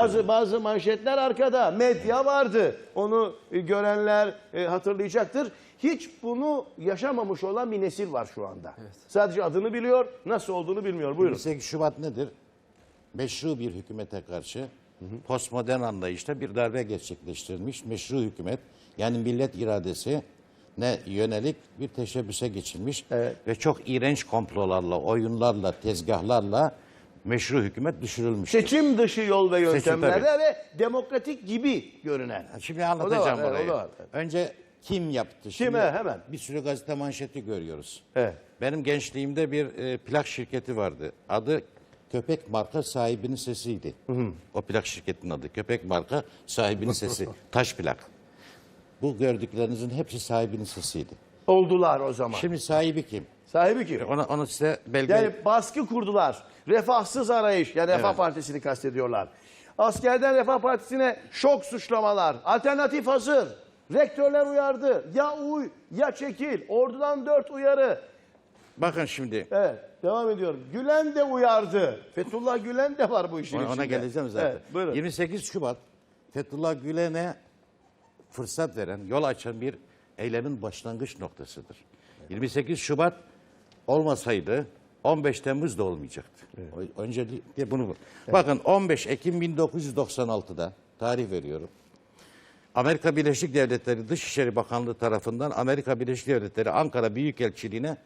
Bazı, bazı manşetler arkada. Medya vardı. Onu e, görenler e, hatırlayacaktır. Hiç bunu yaşamamış olan bir nesil var şu anda. Sadece adını biliyor, nasıl olduğunu bilmiyor. Buyurun. 28 Şubat nedir? Meşru bir hükümete karşı postmodern anlayışta bir darbe gerçekleştirilmiş meşru hükümet yani millet iradesi ne yönelik bir teşebbüse geçilmiş Evet. ve çok iğrenç komplolarla, oyunlarla, tezgahlarla meşru hükümet düşürülmüş. Seçim dışı yol ve yöntemlerle tabii. ve demokratik gibi görünen. Şimdi anlatacağım O da var, orayı. evet, o da var. Önce kim yaptı? Şimdi he, hemen. Bir sürü gazete manşeti görüyoruz. Evet. Benim gençliğimde bir e, plak şirketi vardı. Adı Köpek Marka sahibinin sesiydi. O plak şirketinin adı. Köpek Marka sahibinin sesi. Taş plak. Bu gördüklerinizin hepsi sahibinin sesiydi. Oldular o zaman. Şimdi sahibi kim? Sahibi kim? Ona, onu size belge... Yani baskı kurdular. Refahsız arayış. Yani Refah Evet. Partisi'ni kastediyorlar. Askerden Refah Partisi'ne şok suçlamalar. Alternatif hazır. Rektörler uyardı. Ya uy ya çekil. Ordudan dört uyarı. Bakın şimdi Evet devam ediyorum. Gülen de uyardı. Fethullah Gülen de var bu işin ona, içinde. ona geleceğim zaten. Evet, buyurun. 28 Şubat Fethullah Gülen'e fırsat veren, yol açan bir eylemin başlangıç noktasıdır. 28 Şubat olmasaydı 15 Temmuz da olmayacaktı. O- Öncelikle bunu Bakın 15 Ekim 1996'da tarih veriyorum. Amerika Birleşik Devletleri Dışişleri Bakanlığı tarafından Amerika Birleşik Devletleri Ankara Büyükelçiliğine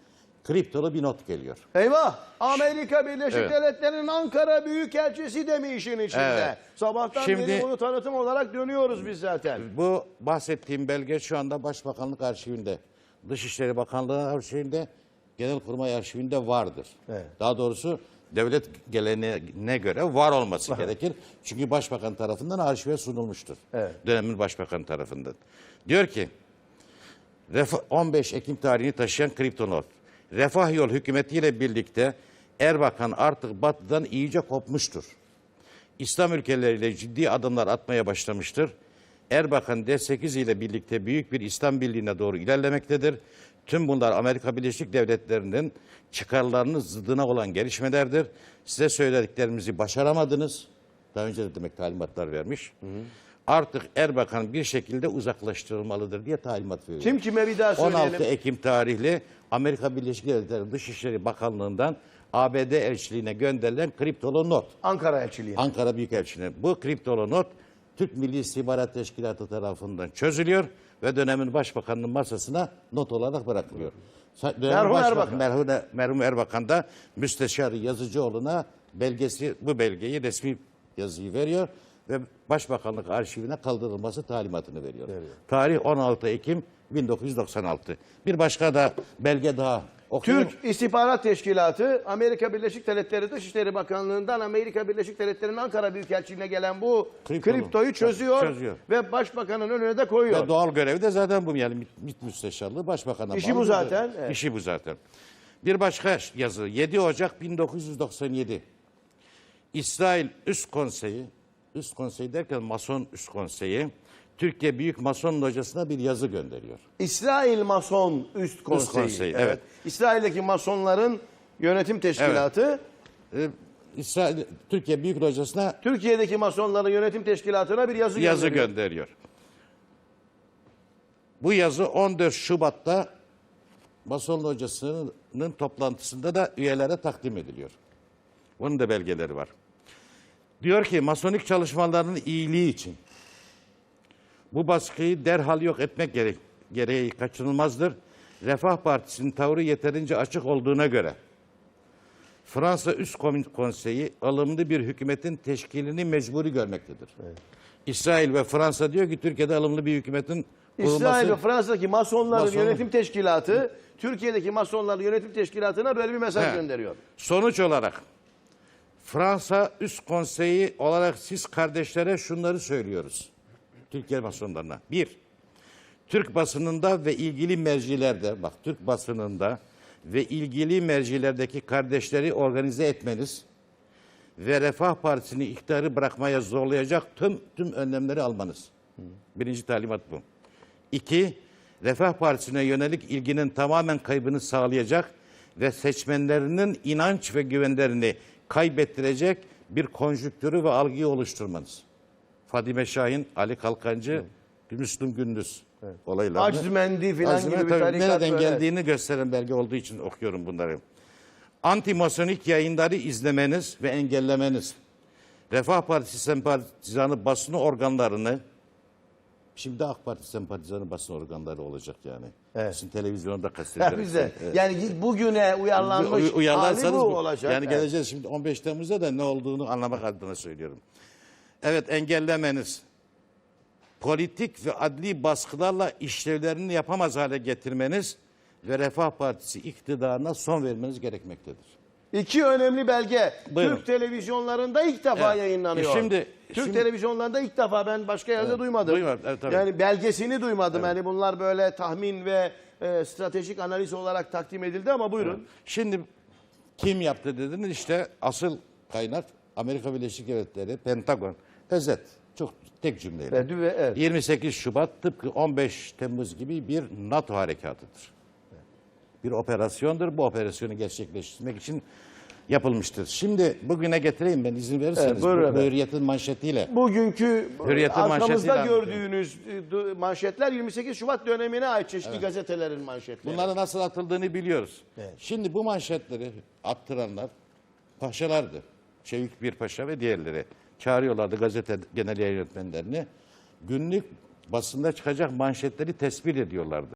kriptolu bir not geliyor. Eyvah! Amerika Birleşik Evet. Devletleri'nin Ankara Büyükelçisi de mi işin içinde? Evet. Sabahtan Şimdi- beri bunu tanıtım olarak dönüyoruz biz zaten. Bu bahsettiğim belge şu anda Başbakanlık arşivinde, Dışişleri Bakanlığı arşivinde, Genelkurmay arşivinde vardır. Evet. Daha doğrusu devlet geleneğine göre var olması gerekir. Çünkü Başbakan tarafından arşive sunulmuştur. Evet. Dönemin Başbakanı tarafından. Diyor ki, Refah, 15 Ekim tarihini taşıyan kriptonot. Refah Yol hükümetiyle birlikte Erbakan artık batıdan iyice kopmuştur. İslam ülkeleriyle ciddi adımlar atmaya başlamıştır. Erbakan D8 ile birlikte büyük bir İslam birliğine doğru ilerlemektedir. Tüm bunlar Amerika Birleşik Devletleri'nin çıkarlarının zıddına olan gelişmelerdir. Size söylediklerimizi başaramadınız. Daha önce de demek talimatlar vermiş. Artık Erbakan bir şekilde uzaklaştırılmalıdır diye talimat veriyor. Kim kime bir daha söyleyelim. 16 Ekim tarihli Amerika Birleşik Devletleri Dışişleri Bakanlığı'ndan ABD elçiliğine gönderilen kriptolu not. Ankara Elçiliği. Ankara Büyükelçiliğine. Bu kriptolu not Türk Milli İstihbarat Teşkilatı tarafından çözülüyor ve dönemin başbakanının masasına not olarak bırakılıyor. Merhum başbakan- Erbakan. Merhum, merhum Erbakan da Müsteşar Yazıcıoğlu'na belgesi, bu belgeyi resmi yazıyı veriyor ve Başbakanlık arşivine kaldırılması talimatını veriyor. Tarih 16 Ekim 1996. Bir başka da belge daha okuyayım. Türk İstihbarat Teşkilatı Amerika Birleşik Devletleri Dışişleri Bakanlığı'ndan Amerika Birleşik Devletleri'nin Ankara Büyükelçiliğine gelen bu Kriptolu. kriptoyu çözüyor, Çözüyor. ve başbakanın önüne de koyuyor. Ve doğal görevi de zaten bu yani MİT müsteşarlığı başbakana İşi bu zaten, evet. İşi bu zaten. Bir başka yazı 7 Ocak 1997. İsrail Üst Konseyi, Üst Konseyi derken Mason Üst Konseyi, Türkiye Büyük Mason Locası'na bir yazı gönderiyor. İsrail Mason Üst Konseyi. Konseyi, evet. İsrail'deki Masonların yönetim teşkilatı, Ee, İsrail, Türkiye Büyük Locası'na Türkiye'deki Masonların yönetim teşkilatına bir yazı, yazı gönderiyor. gönderiyor. Bu yazı 14 Şubat'ta Mason Locası'nın toplantısında da üyelere takdim ediliyor. Bunun da belgeleri var. Diyor ki masonik çalışmalarının iyiliği için bu baskıyı derhal yok etmek gerek, gereği kaçınılmazdır. Refah Partisi'nin tavrı yeterince açık olduğuna göre Fransa Üst Konseyi alımlı bir hükümetin teşkilini mecburi görmektedir. İsrail ve Fransa diyor ki Türkiye'de alımlı bir hükümetin kurulması... İsrail ve Fransa'daki Masonların Mason- yönetim teşkilatı, Türkiye'deki Masonların yönetim teşkilatına böyle bir mesaj He. gönderiyor. Sonuç olarak Fransa Üst Konseyi olarak siz kardeşlere şunları söylüyoruz. Türkiye masonlarına. Bir, Türk basınında ve ilgili mercilerde, bak Türk basınında ve ilgili mercilerdeki kardeşleri organize etmeniz ve Refah Partisi'ni iktidarı bırakmaya zorlayacak tüm tüm önlemleri almanız. Birinci talimat bu. İki, Refah Partisi'ne yönelik ilginin tamamen kaybını sağlayacak ve seçmenlerinin inanç ve güvenlerini kaybettirecek bir konjüktürü ve algıyı oluşturmanız. Fadime Şahin, Ali Kalkancı, Müslüm Gündüz olaylarını. Acizmendi filan Acizmendi gibi bir tabii tarikat Nereden böyle. geldiğini gösteren belge olduğu için okuyorum bunları. Antimasonik yayınları izlemeniz ve engellemeniz. Refah Partisi sempatizanı basın organlarını Şimdi AK Parti sempatizanı basın organları olacak yani. Evet. Sizin televizyonda Ya kastediyorum. bize yani bugüne uyarlanmış Uy- hali bu bu- olacak. Yani Evet. geleceğiz şimdi 15 Temmuz'da da ne olduğunu anlamak adına söylüyorum. Evet engellemeniz, politik ve adli baskılarla işlevlerini yapamaz hale getirmeniz ve Refah Partisi iktidarına son vermeniz gerekmektedir. İki önemli belge Buyurun. Türk televizyonlarında ilk defa Evet. yayınlanıyor. E şimdi- Türk şimdi- televizyonlarında ilk defa ben başka yerde duymadım. duymadım, evet, tabii. yani belgesini duymadım. Yani bunlar böyle tahmin ve e, stratejik analiz olarak takdim edildi ama buyurun. Şimdi kim yaptı dediniz işte asıl kaynak Amerika Birleşik Devletleri, Pentagon, özet. Çok tek cümleyle. Evet, ve- evet. 28 Şubat tıpkı 15 Temmuz gibi bir NATO harekatıdır. Bir operasyondur. Bu operasyonu gerçekleştirmek için yapılmıştır. Şimdi bugüne getireyim ben izin verirseniz. Evet, buyurun bu. Hürriyet'in manşetiyle. Bugünkü Hürriyet'in arkamızda gördüğünüz e, du- manşetler 28 Şubat dönemine ait çeşitli gazetelerin manşetleri. Bunların nasıl atıldığını biliyoruz. Şimdi bu manşetleri attıranlar paşalardı. Çevik bir paşa ve diğerleri. Çağırıyorlardı gazete genel yayın yönetmenlerini. Günlük basında çıkacak manşetleri tespit ediyorlardı.